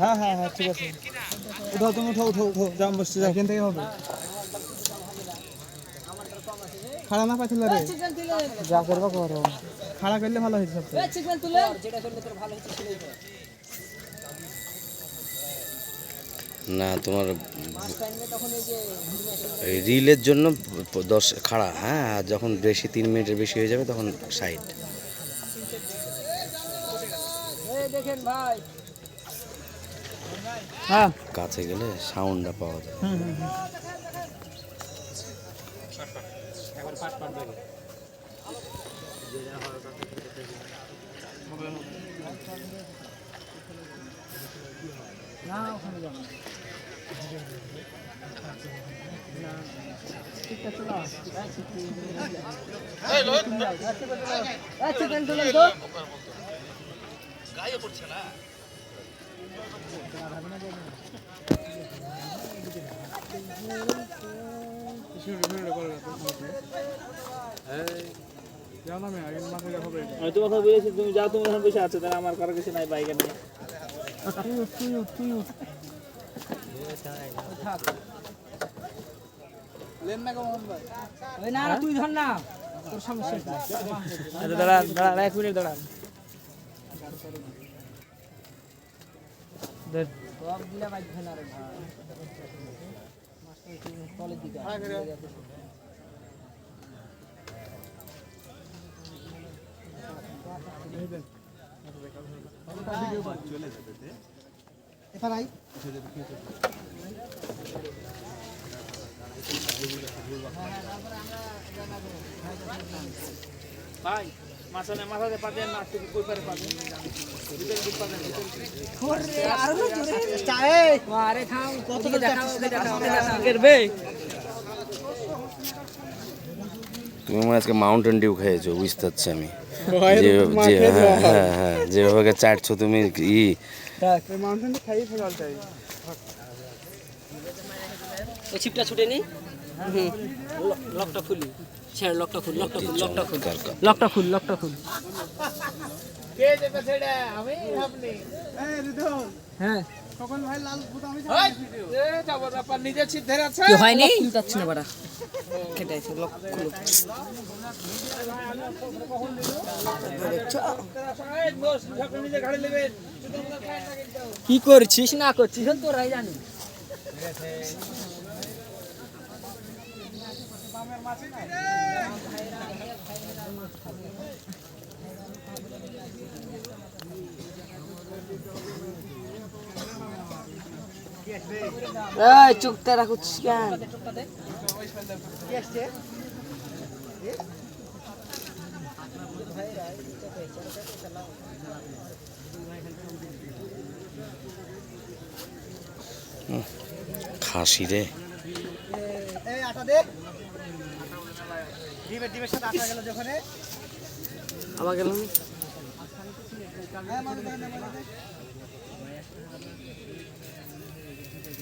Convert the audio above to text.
হ্যাঁ হ্যাঁ হ্যাঁ ঠিক আছে। উঠাও তুমি উঠো উঠো উঠো জাম বসছে যাও এখান থেকে হবে। খাড়া না পাইছিল রে যা করবা করো। খাড়া করলে ভালো হয়েছে সবচেয়ে না তোমার এই রিলের জন্য দশ খাড়া হ্যাঁ আর যখন বেশি তিন মিনিটের বেশি হয়ে যাবে তখন সাইড হ্যাঁ। কাছে গেলে সাউন্ডটা পাওয়া যায়। হুম হুম হুম। আমি তো কথা বলেছি তুমি যাও তুমি এখন বসে আছো তাহলে আমার কারও কিছু নাই বাইকে নিয়ে তুই ধর না। তোর সমস্যা আচ্ছা দাঁড়ান দাঁড়ান এক মিনিট দাঁড়ান। দেন। সব দিলে বাজবে না রে ভাই মাথাতে পাবেন না তুমি কই পারে পাবেন। ভিতরে দিক পাবেন আরে থাম কত দেখাও দেখাও করবে তুমি মনে আজকে মাউন্টেন ডিউ খেয়েছো বুঝতে পারছি আমি। যে যে হ্যাঁ হ্যাঁ। হ্যাঁ যেভাবে চাটছো তুমি ই। ছিপটা ছুটে নি? লকটা খুলি। ছেড় লকটা খুল লকটা খুল লকটা খুল। লকটা খুল লকটা খুল। হ্যাঁ। সকল ভাই লাল আমি নিজের ছিপ ধরে আছে? কি হয়নি? যাচ্ছে না বাড়া। কেটে আছে লক খুলো। নিজে কি করছিস? না করছিস তোরাই জানি এই চুপতে রাখছিস কেন? খাসি রে। এই আটা দে। ডিমের ডিমের সাথে আটা গেল যখন। আবার গেলাম হ্যাঁ